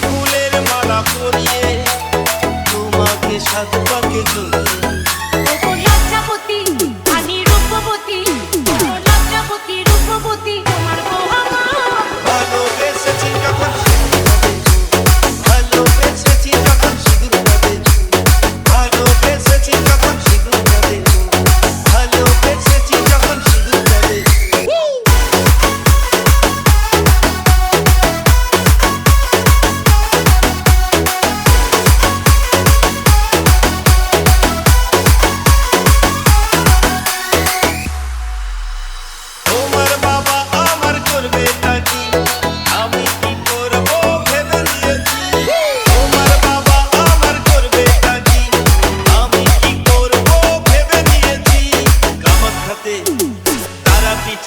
ফুলের মালা পরিয়ে তোমাকে সাত পাকে চলে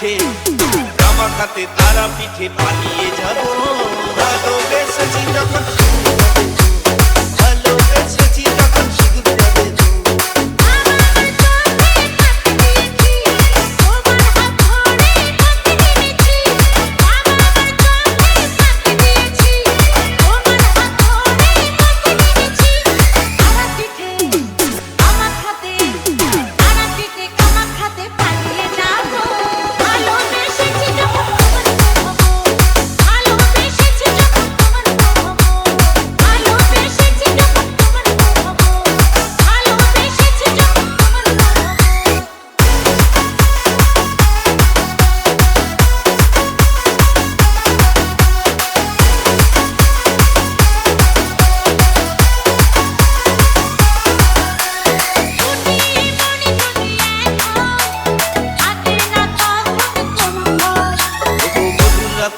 আছে। আমার হাতে তারা পিঠে পালিয়ে যাব।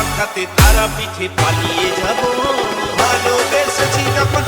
হঠাৎ তারা পিঠে পালিয়ে যাব। ভালোবেসেছি তখন